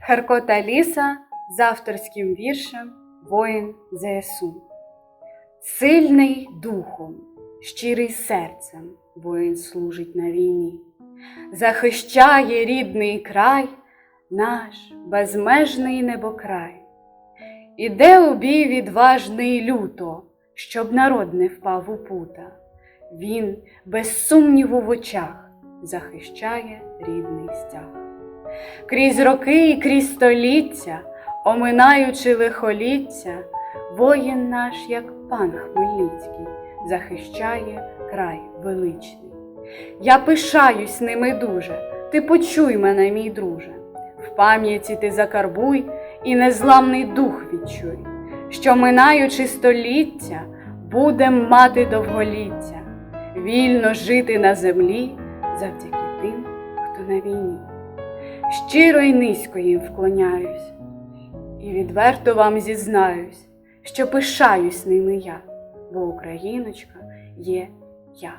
Харкота Ліса з авторським віршем Воїн ЗСУ. Сильний духом, щирий серцем воїн служить на війні, захищає рідний край, наш безмежний небокрай. Іде у бій відважний люто, щоб народ не впав у пута. Він без сумніву в очах захищає рідний стяг. Крізь роки і крізь століття, оминаючи лихоліття, воїн наш, як пан Хмельницький, захищає край величний. Я пишаюсь ними дуже, ти почуй мене, мій друже, в пам'яті ти закарбуй і незламний дух відчуй, що минаючи століття, будем мати довголіття, вільно жити на землі завдяки тим, хто на війні. Щиро й низько їм вклоняюсь, і відверто вам зізнаюсь, що пишаюсь ними я, бо Україночка є я.